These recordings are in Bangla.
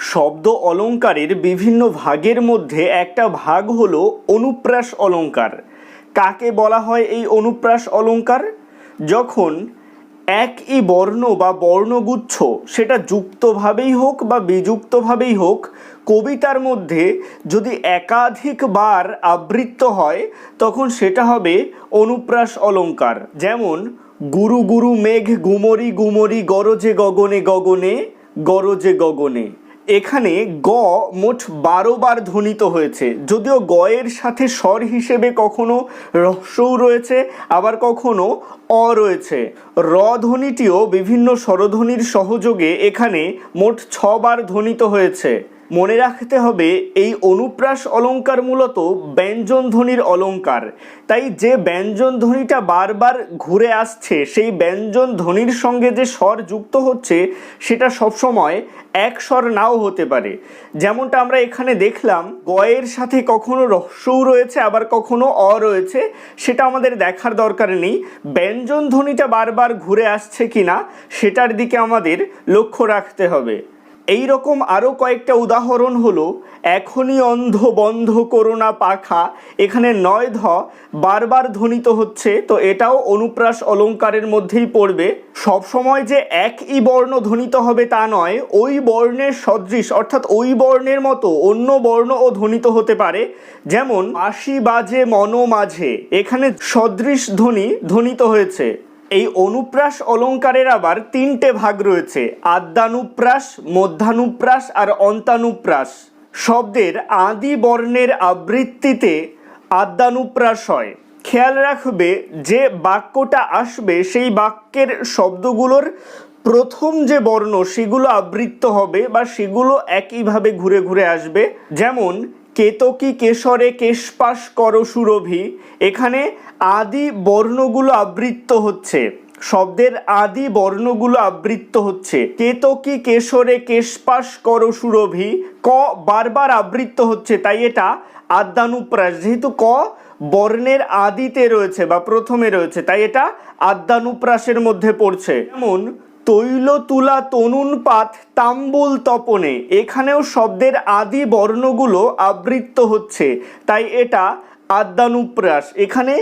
শব্দ অলঙ্কারের বিভিন্ন ভাগের মধ্যে একটা ভাগ হল অনুপ্রাস অলঙ্কার। কাকে বলা হয় এই অনুপ্রাস অলঙ্কার? যখন একই বর্ণ বা বর্ণগুচ্ছ, সেটা যুক্তভাবেই হোক বা বিযুক্তভাবেই হোক, কবিতার মধ্যে যদি একাধিকবার আবৃত্ত হয়, তখন সেটা হবে অনুপ্রাস অলঙ্কার। যেমন, গুরু গুরু মেঘ গুমরি গুমরি গরজে গগনে গগনে, গরজে গগনে। এখানে গ মোট বারো বার ধ্বনিত হয়েছে। যদিও গ এর সাথে স্বর হিসেবে কখনো রসও রয়েছে, আবার কখনো অ রয়েছে। র ধ্বনিটিও বিভিন্ন স্বরধ্বনির সহযোগে এখানে মোট ছবার ধ্বনিত হয়েছে। মনে রাখতে হবে, এই অনুপ্রাস অলঙ্কার মূলত ব্যঞ্জন ধ্বনির অলংকার তাই যে ব্যঞ্জন ধ্বনিটা বারবার ঘুরে আসছে, সেই ব্যঞ্জন ধ্বনির সঙ্গে যে স্বর যুক্ত হচ্ছে, সেটা সবসময় এক স্বর নাও হতে পারে। যেমনটা আমরা এখানে দেখলাম, গয়ের সাথে কখনো রস্যও রয়েছে, আবার কখনো অ রয়েছে, সেটা আমাদের দেখার দরকার নেই। ব্যঞ্জন ধ্বনিটা বারবার ঘুরে আসছে কিনা, সেটার দিকে আমাদের লক্ষ্য রাখতে হবে। এই রকম আরও কয়েকটা উদাহরণ হলো, এখনই অন্ধ বন্ধ করোনা পাখা, এখানে নয় ধ, বারবার ধ্বনিত হচ্ছে, তো এটাও অনুপ্রাস অলঙ্কারের মধ্যেই পড়বে। সবসময় যে একই বর্ণ ধ্বনিত হবে তা নয়, ওই বর্ণের সদৃশ, অর্থাৎ ওই বর্ণের মতো অন্য বর্ণও ধ্বনিত হতে পারে। যেমন, আশি বাজে মন মাঝে, এখানে সদৃশ ধ্বনি ধ্বনিত হয়েছে। এই অনুপ্রাস অলংকারের আবার তিনটে ভাগ রয়েছে, আদ্যানুপ্রাস, মধ্যানুপ্রাস আর অন্তানুপ্রাস। শব্দের আদি বর্ণের আবৃত্তিতে আদ্যানুপ্রাস হয়। খেয়াল রাখবে, যে বাক্যটা আসবে সেই বাক্যের শব্দগুলোর প্রথম যে বর্ণ, সেগুলো আবৃত্ত হবে বা সেগুলো একইভাবে ঘুরে ঘুরে আসবে। যেমন কেতকী কেশরে কেশপাশ কর সুরভি। এখানে আদি বর্ণগুলো আবৃত্ত হচ্ছে। শব্দের আদি বর্ণগুলো আবৃত্ত হচ্ছে। কেতকী কেশরে কেশপাশ কর সুরভি। ক বারবার আবৃত্ত হচ্ছে, তাই এটা আদ্যানুপ্রাস। যেহেতু ক বর্ণের আদিতে রয়েছে বা প্রথমে রয়েছে, তাই এটা আদ্যানুপ্রাসের মধ্যে পড়ছে। যেমন তৈল তুলা তনুন পাত তাম্বুল তপনে। এখানেও শব্দের আদি বর্ণগুলো আবৃত্ত হচ্ছে। তাই এটা আদ্যানুপ্রাস। এখানে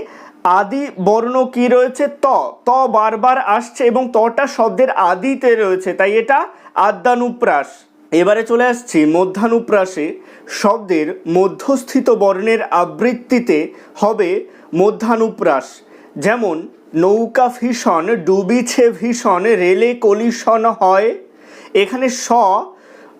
আদি বর্ণ কি রয়েছে? ত। ত বারবার আসছে এবং তটা শব্দের আদিতে রয়েছে। তাই এটা আদ্যানুপ্রাস। এবারে চলে আসছি মধ্যানুপ্রাসে। শব্দের মধ্যস্থিত বর্ণের আবৃত্তিতে হবে মধ্যানুপ্রাস। যেমন নৌকা ভীষণ, ডুবিছে ভীষণ, রেলে কলিশন হয়। এখানে স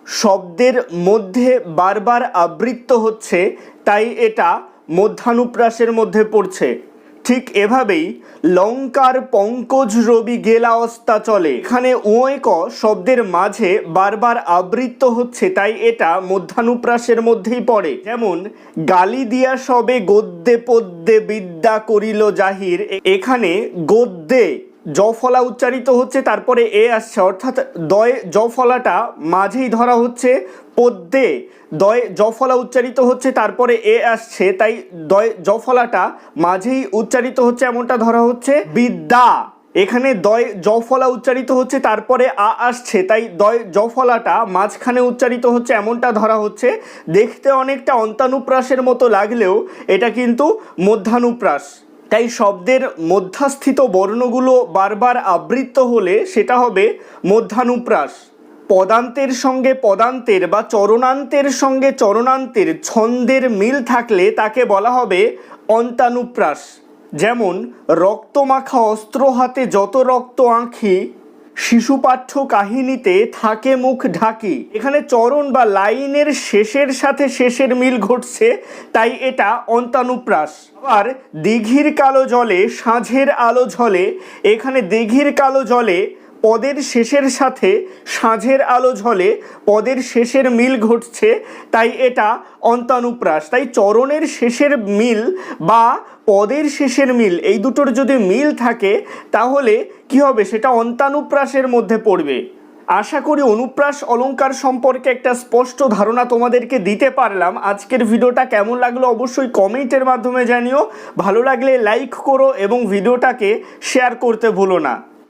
শব্দের মধ্যে বারবার আবৃত্ত হচ্ছে, তাই এটা মধ্যানুপ্রাসের মধ্যে পড়ছে। ঠিক এভাবেই লঙ্কার পঙ্কজ রবি গেলা অস্তা চলে। এখানে উঁয় ক শব্দের মাঝে বারবার আবৃত্ত হচ্ছে, তাই এটা মধ্যানুপ্রাসের মধ্যেই পড়ে। যেমন, গালি দিয়া সবে গদ্যে পদ্যে বিদ্যা করিল জাহির এখানে গদ্যে জফলা উচ্চারিত হচ্ছে, তারপরে এ আসছে, অর্থাৎ দয় জফলাটা মাঝেই ধরা হচ্ছে পদ্যে দয় জফলা উচ্চারিত হচ্ছে, তারপরে এ আসছে, তাই দয় জফলাটা মাঝেই উচ্চারিত হচ্ছে, এমনটা ধরা হচ্ছে বিদ্যা। এখানে দয় জফলা উচ্চারিত হচ্ছে, তারপরে আ আসছে, তাই দয় জফলাটা মাঝখানে উচ্চারিত হচ্ছে, এমনটা ধরা হচ্ছে। দেখতে অনেকটা অন্তানুপ্রাসের মতো লাগলেও এটা কিন্তু মধ্যানুপ্রাস। তাই শব্দের মধ্যাস্থিত বর্ণগুলো বারবার আবৃত্ত হলে সেটা হবে মধ্যানুপ্রাস। পদান্তের সঙ্গে পদান্তের বা চরণান্তের সঙ্গে চরণান্তের ছন্দের মিল থাকলে তাকে বলা হবে অন্তানুপ্রাস। যেমন, রক্তমাখা অস্ত্র হাতে যত রক্ত আঁখি শিশুপাঠ্য কাহিনীতে থাকে মুখ ঢাকি। এখানে চরণ বা লাইনের শেষের সাথে শেষের মিল ঘটছে, তাই এটা অন্তানুপ্রাস। আবার দিঘির কালো জলে সাঁঝের আলো ঝলে, এখানে দিঘির কালো জলে পদের শেষের সাথে সাঁঝের আলো ঝলে, পদের শেষের মিল ঘটছে, তাই এটা অন্তানুপ্রাস। তাই চরণের শেষের মিল বা পদের শেষের মিল, এই দুটোর যদি মিল থাকে, তাহলে কি হবে? সেটা অন্তানুপ্রাসের মধ্যে পড়বে। আশা করি অনুপ্রাস অলঙ্কার সম্পর্কে একটা স্পষ্ট ধারণা তোমাদেরকে দিতে পারলাম। আজকের ভিডিওটা কেমন লাগল অবশ্যই কমেন্টের মাধ্যমে জানিও। ভালো লাগলে লাইক করো এবং ভিডিওটাকে শেয়ার করতে ভুলো না।